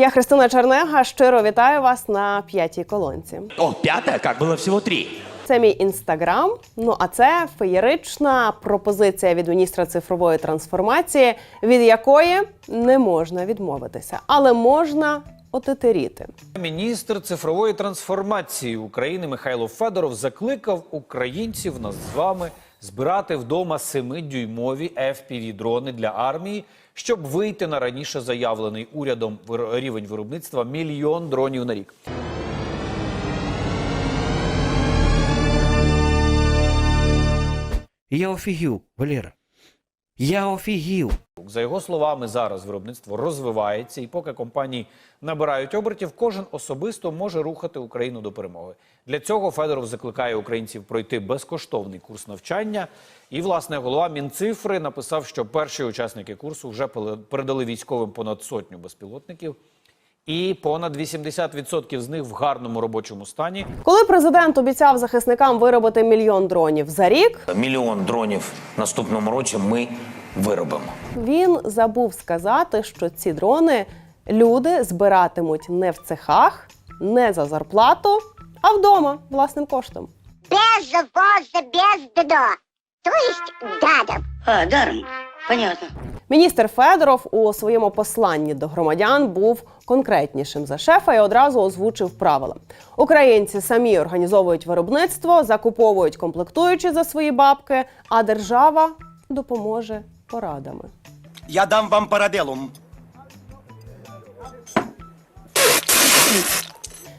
Я Христина Чернега. Щиро вітаю вас на п'ятій колонці. О, пятая? Как? Было всего три. Це мій інстаграм. Ну а це феєрична пропозиція від міністра цифрової трансформації, від якої не можна відмовитися, але можна отетеріти. Міністр цифрової трансформації України Михайло Федоров закликав українців нас з вами збирати вдома 7-дюймові fpv дрони для армії, щоб вийти на раніше заявлений урядом рівень виробництва мільйон дронів на рік. Я офігів, Валера. Я офігів. За його словами, зараз виробництво розвивається, і поки компанії набирають обертів, кожен особисто може рухати Україну до перемоги. Для цього Федоров закликає українців пройти безкоштовний курс навчання. І, власне, голова Мінцифри написав, що перші учасники курсу вже передали військовим понад сотню безпілотників, і понад 80% з них в гарному робочому стані. Коли президент обіцяв захисникам виробити мільйон дронів за рік, Мільйон дронів наступному році ми виробимо. він забув сказати, що ці дрони люди збиратимуть не в цехах, не за зарплату, а вдома власним коштом. без завоза, без ДДО. То есть дадом. А, даром. Понятно. Міністр Федоров у своєму посланні до громадян був конкретнішим за шефа і одразу озвучив правила. Українці самі організовують виробництво, закуповують комплектуючі за свої бабки, а держава допоможе порадами. Я дам вам парабеллум.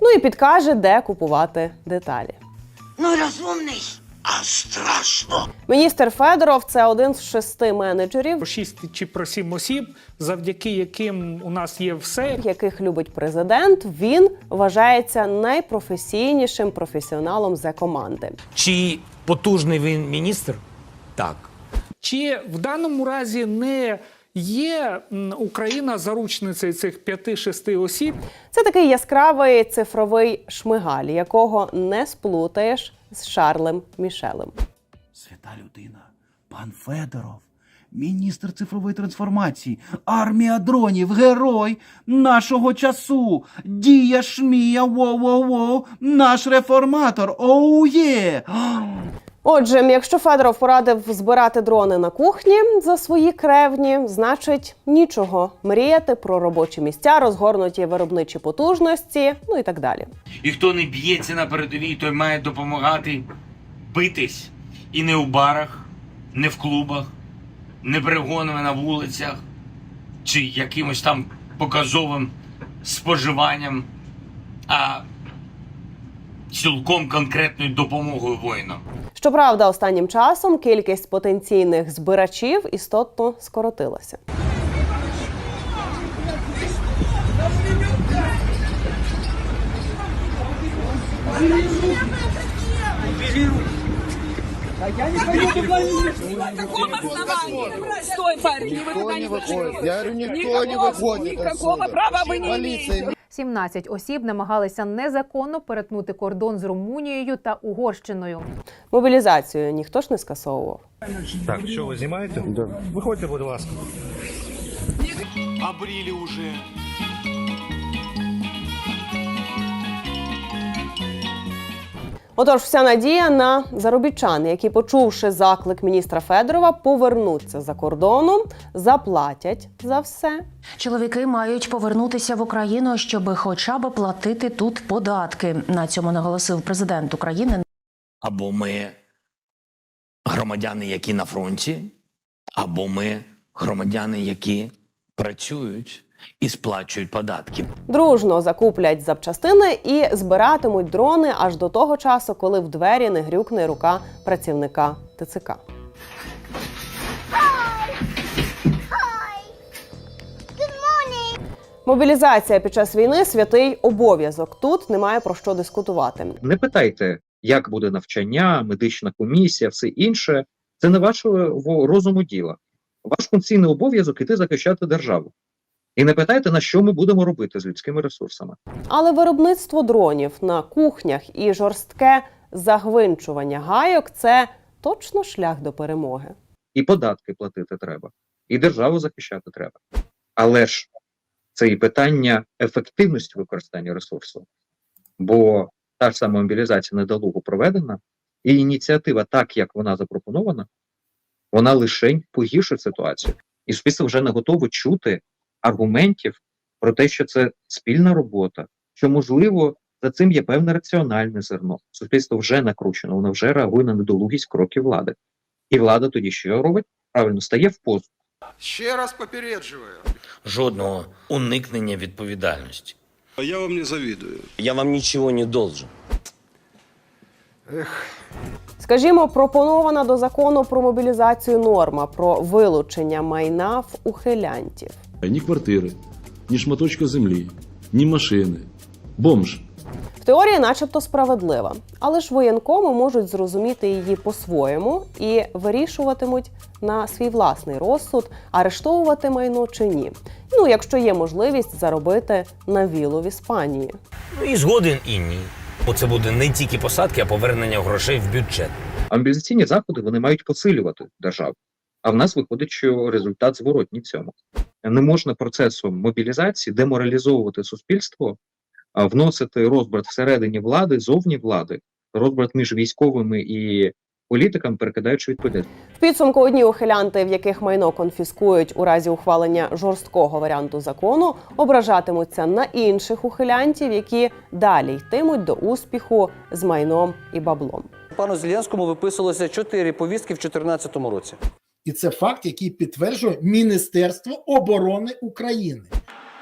Ну і підкаже, де купувати деталі. Ну, розумний. А страшно. Міністр Федоров це один з шести менеджерів, 6 чи про 7 осіб, завдяки яким у нас є все. яких любить президент. Він вважається найпрофесійнішим професіоналом за команди. Чи потужний він міністр? Так. Чи в даному разі не є Україна заручницею цих 5-6 осіб? Це такий яскравий цифровий шмигаль, якого не сплутаєш з Шарлем Мішелем. Свята людина, пан Федоров, міністр цифрової трансформації, армія дронів, герой нашого часу, дія шмія, воу-воу-воу, наш реформатор, оу є! Отже, якщо Федоров порадив збирати дрони на кухні за свої кревні, значить нічого мріяти про робочі місця, розгорнуті виробничі потужності, ну і так далі. І хто не б'ється на передовій, той має допомагати битись. І не у барах, не в клубах, не перегонами на вулицях, чи якимось там показовим споживанням, а цілком конкретною допомогою воїнам. Щоправда, останнім часом кількість потенційних збирачів істотно скоротилася. Стой, парень, вы туда не выходите. Я говорю, никто не выходит Никакого права вы не имеете. 17 осіб намагалися незаконно перетнути кордон з Румунією та Угорщиною. Мобілізацію ніхто ж не скасовував. Так, що ви знімаєте? Да. Виходьте, будь ласка. Обрили уже. Отож, вся надія на заробітчан, які, почувши заклик міністра Федорова, повернуться за кордону, заплатять за все. Чоловіки мають повернутися в Україну, щоб хоча б платити тут податки. На цьому наголосив президент України. Або ми громадяни, які на фронті, або ми громадяни, які працюють і сплачують податки. Дружно закуплять запчастини і збиратимуть дрони аж до того часу, коли в двері не грюкне рука працівника ТЦК. Мобілізація під час війни святий обов'язок. Тут немає про що дискутувати. Не питайте, як буде навчання, медична комісія, все інше. Це не вашого розуму діла. Ваш конституційний обов'язок іти захищати державу. І не питайте, на що ми будемо робити з людськими ресурсами. Але виробництво дронів на кухнях і жорстке загвинчування гайок це точно шлях до перемоги. І податки платити треба, і державу захищати треба. Але ж це і питання ефективності використання ресурсу. Бо та ж сама мобілізація недолуго проведена, і ініціатива, так як вона запропонована, вона лише погіршить ситуацію. І суспільство вже не готове чути аргументів про те, що це спільна робота, що можливо за цим є певне раціональне зерно. Суспільство вже накручено, воно вже реагує на недолугість кроків влади. І влада тоді що робить? Правильно стає в позу. Ще раз попереджую. Жодного уникнення відповідальності. Я вам не завидую. Я вам нічого не должен. Скажімо, пропонована до закону про мобілізацію норма про вилучення майна в ухилянтів. Ні квартири, ні шматочка землі, ні машини. Бомж. В теорії, начебто, справедлива, але ж воєнкоми можуть зрозуміти її по-своєму і вирішуватимуть на свій власний розсуд, арештовувати майно чи ні. Ну, якщо є можливість заробити на вілу в Іспанії. Ну і згоден і ні. Бо це буде не тільки посадки, а повернення грошей в бюджет. А мобілізаційні заходи вони мають посилювати державу. А в нас виходить, що результат зворотній цьому. Не можна процесом мобілізації деморалізовувати суспільство, а вносити розбрат всередині влади, зовні влади, розбрат між військовими і політиками, перекидаючи відповідальність. В підсумку одні ухилянти, в яких майно конфіскують у разі ухвалення жорсткого варіанту закону, ображатимуться на інших ухилянтів, які далі йтимуть до успіху з майном і баблом. Пану Зеленському виписувалося чотири повістки в 2014 році. І це факт, який підтверджує Міністерство оборони України.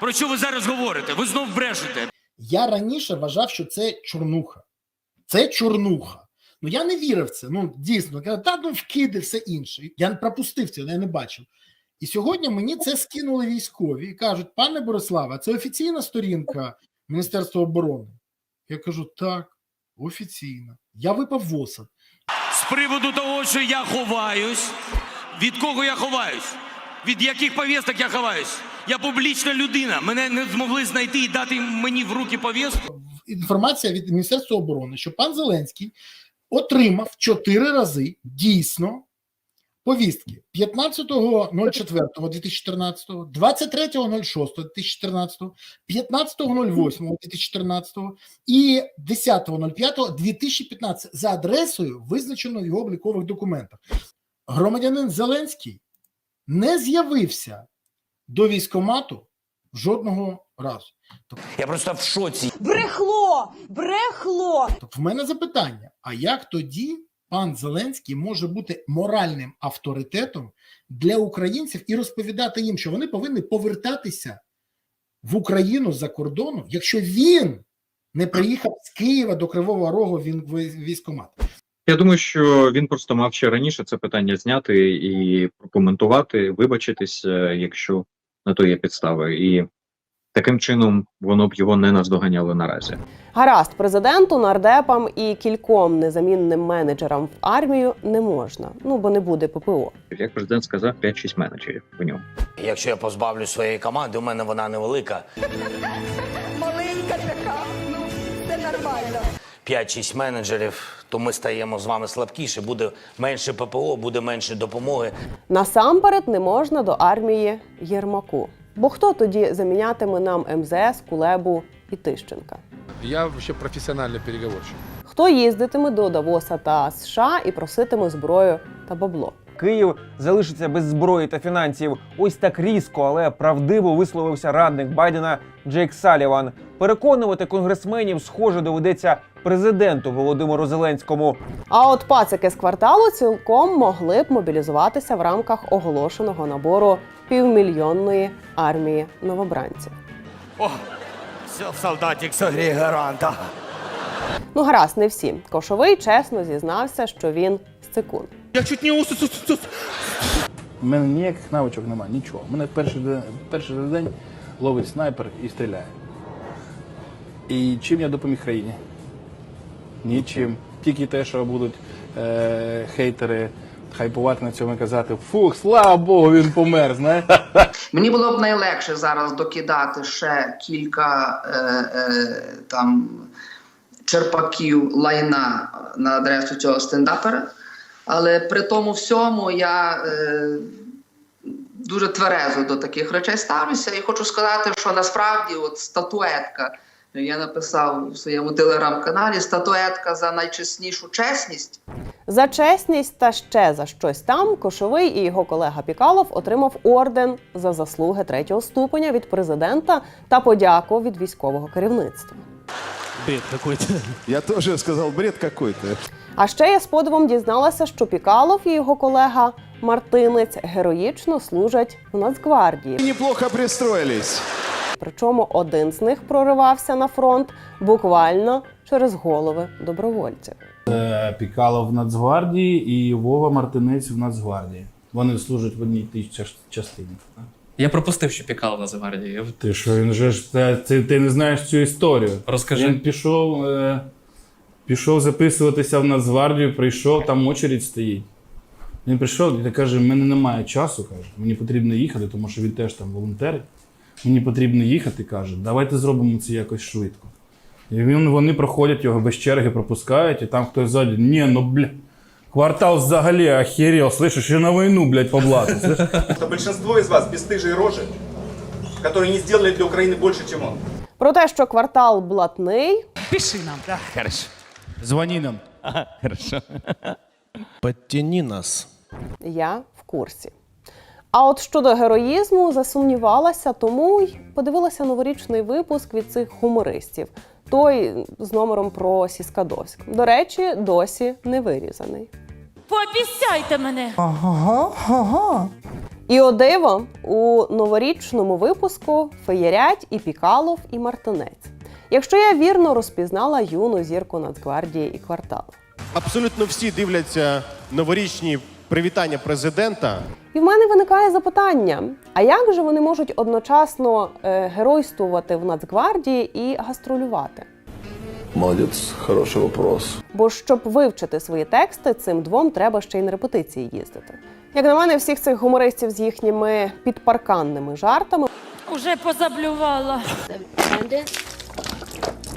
Про що ви зараз говорите? Ви знов брешете. Я раніше вважав, що це чорнуха. Це чорнуха. Ну я не вірив в це. Ну дійсно, та ну вкиди, все інше. Я пропустив це, я не бачив. І сьогодні мені це скинули військові і кажуть: пане Бориславе, це офіційна сторінка Міністерства оборони. Я кажу, так, офіційна. Я випав в осад. З приводу того, що я ховаюсь. Від кого я ховаюсь? Від яких повісток я ховаюсь? Я публічна людина. Мене не змогли знайти і дати мені в руки повістку. інформація від Міністерства оборони, що пан Зеленський отримав чотири рази дійсно повістки 15.04.2014, 23.06.2014, 15.08.2014 і 10.05.2015 за адресою, визначеною в його облікових документах. Громадянин Зеленський не з'явився до військомату жодного разу. Я просто в шоці. Брехло! Брехло! Тобто в мене запитання: а як тоді пан Зеленський може бути моральним авторитетом для українців і розповідати їм, що вони повинні повертатися в Україну за кордону, якщо він не приїхав з Києва до Кривого Рогу він в військкомат? Я думаю, що він просто мав ще раніше це питання зняти і прокоментувати, вибачитись, е, якщо на то є підстави. І таким чином воно б його не наздоганяло наразі. Гаразд, президенту, нардепам і кільком незамінним менеджерам в армію не можна. Ну бо не буде ППО. Як президент сказав, 5-6 менеджерів у нього. Якщо я позбавлю своєї команди, у мене вона невелика. Маленька така, ну це нормально. 5-6 менеджерів, то ми стаємо з вами слабкіше. Буде менше ППО, буде менше допомоги. Насамперед не можна до армії Єрмаку. Бо хто тоді замінятиме нам МЗС, Кулебу і Тищенка? Я вообще професіональний переговорщик. Хто їздитиме до Давоса та США і проситиме зброю та бабло? Київ залишиться без зброї та фінансів. Ось так різко, але правдиво висловився радник Байдена Джейк Саліван. Переконувати конгресменів, схоже, доведеться президенту Володимиру Зеленському. А от пацики з кварталу цілком могли б мобілізуватися в рамках оголошеного набору півмільйонної армії новобранців. О, солдатик согрій гаранта. Ну гаразд, не всі. Кошовий чесно зізнався, що він сцикун. Я чуть не ус... У мене ніяких навичок немає, нічого. Мене перший день, перший день ловить снайпер і стріляє. І чим я допоміг країні? Нічим. Тільки те, що будуть е, хейтери хайпувати на цьому і казати Фух, слава Богу, він помер, знаєш. Мені було б найлегше зараз докидати ще кілька е, е, там черпаків лайна на адресу цього стендапера. Але при тому всьому я е, дуже тверезо до таких речей ставлюся. І хочу сказати, що насправді от статуетка. Я написав у своєму телеграм-каналі статуетка за найчеснішу чесність. За чесність та ще за щось там Кошовий і його колега Пікалов отримав орден за заслуги третього ступеня від президента та подяку від військового керівництва. Бред какой-то. Я тоже сказал, бред какой-то. А ще я з подивом дізналася, що Пікалов і його колега Мартинець героїчно служать в Нацгвардії. Неплохо пристроились. Причому один з них проривався на фронт буквально через голови добровольців. Пікалов в Нацгвардії і Вова Мартинець в Нацгвардії. Вони служать в одній тій частині. Я пропустив, що пікало в Нацгвардії. Ти що, він же ж це, це- ти не знаєш цю історію. Розкажи. Він пішов, е, пішов записуватися в Нацгвардію, прийшов, там очередь стоїть. Він прийшов і каже: в мене немає часу, каже, мені потрібно їхати, тому що він теж там волонтерить Мені потрібно їхати, каже, давайте зробимо це якось швидко. І він, вони проходять його без черги, пропускають, і там хтось ззаді, ні, ну бля. Квартал взагалі охерел, слышишь, ще на війну, блядь, поблати. слышиш? Что большинство из вас бесстыжие рожи, которые не сделали для Украины больше, чем он. Про те, що квартал блатний, Пиши нам. Да. Хорошо. Дзвони нам. Ага, хорошо. Подтяни нас. я в курсі. А от щодо героїзму засумнівалася, тому й подивилася новорічний випуск від цих гумористів. Той з номером про Сіскадовськ. До речі, досі не вирізаний. Пообіцяйте мене. Ага, ага. І о диво, у новорічному випуску феєрять і Пікалов, і Мартинець. Якщо я вірно розпізнала юну зірку Нацгвардії і кварталу. Абсолютно всі дивляться новорічні привітання президента. І в мене виникає запитання: а як же вони можуть одночасно е, геройствувати в Нацгвардії і гастролювати? Молодець, хороший вопрос. Бо щоб вивчити свої тексти, цим двом треба ще й на репетиції їздити. Як на мене, всіх цих гумористів з їхніми підпарканними жартами Уже позаблювала.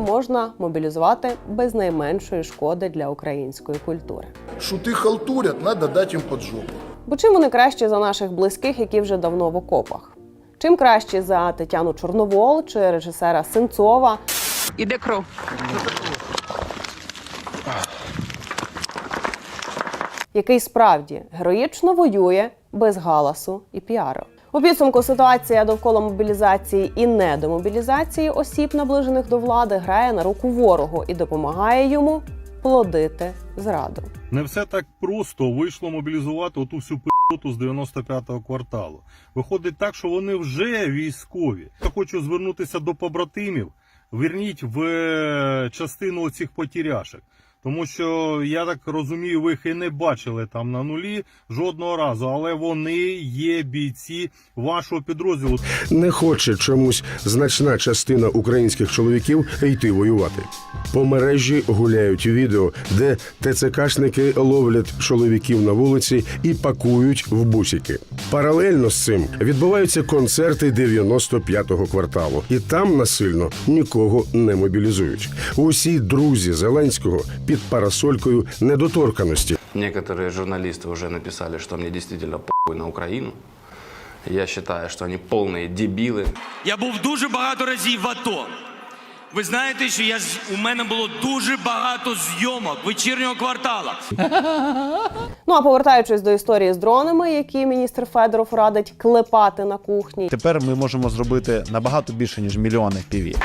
Можна мобілізувати без найменшої шкоди для української культури. Шуты халтурят, надо дать им под жопу. Бо чим вони кращі за наших близьких, які вже давно в окопах? Чим кращі за Тетяну Чорновол чи режисера Сенцова? Іде кров. який справді героїчно воює без галасу і піару. У підсумку ситуація довкола мобілізації і недомобілізації осіб, наближених до влади, грає на руку ворогу і допомагає йому плодити зраду. Не все так просто вийшло мобілізувати оту всю пи***ту з 95-го кварталу. Виходить так, що вони вже військові. Я хочу звернутися до побратимів. Верніть в е, частину цих потіряшек. Тому що я так розумію, ви їх і не бачили там на нулі жодного разу, але вони є бійці вашого підрозділу. Не хоче чомусь значна частина українських чоловіків йти воювати. По мережі гуляють відео, де ТЦКшники ловлять чоловіків на вулиці і пакують в бусики. Паралельно з цим відбуваються концерти 95-го кварталу, і там насильно нікого не мобілізують. Усі друзі Зеленського під парасолькою недоторканості. Некоторые журналисты уже написали, что мне действительно похуй на Украину. Я считаю, что они полные дебилы. Я був дуже багато разів в АТО. Ви знаєте, що я з- у мене було дуже багато зйомок вечірнього квартала. Ну а повертаючись до історії з дронами, які міністр Федоров радить клепати на кухні, Тепер ми можемо зробити набагато більше ніж мільйон FPV.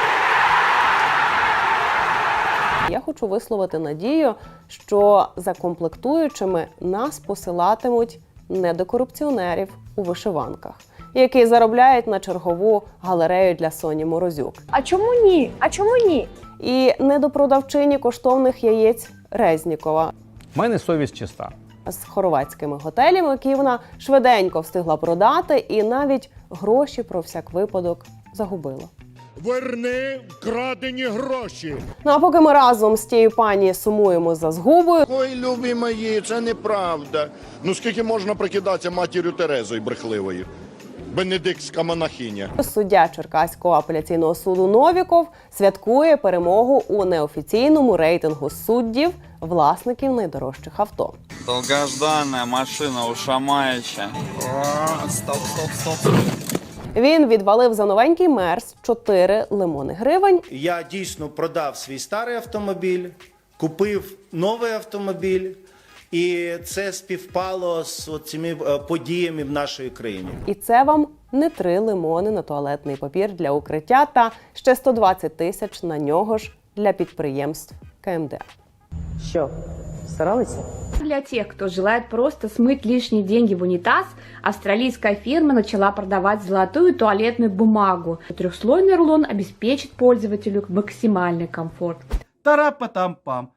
я хочу висловити надію, що за комплектуючими нас посилатимуть не до корупціонерів у вишиванках, які заробляють на чергову галерею для Соні Морозюк. А чому ні? А чому ні? І не до продавчині коштовних яєць Резнікова У мене совість чиста. з хорватськими готелями, які вона швиденько встигла продати, і навіть гроші про всяк випадок загубила. Верни вкрадені гроші. Ну а поки ми разом з тією пані сумуємо за згубою, Ой, любі мої, це неправда. Ну скільки можна прикидатися матір'ю Терезою брехливою? Бенедиктська монахиня. суддя Черкаського апеляційного суду Новіков святкує перемогу у неофіційному рейтингу суддів власників найдорожчих авто. Долгожданная машина у Шамаича. Стоп, стоп, стоп. Він відвалив за новенький мерс 4 лимони гривень. Я дійсно продав свій старий автомобіль, купив новий автомобіль, і це співпало з цими е, подіями в нашій країні. І це вам не три лимони на туалетний папір для укриття та ще 120 тисяч на нього ж для підприємств КМДА. Що, старалися? Для тех, кто желает просто смыть лишние деньги в унитаз, австралийская фирма начала продавать золотую туалетную бумагу. Трехслойный рулон обеспечит пользователю максимальный комфорт. Тарапа-там-пам.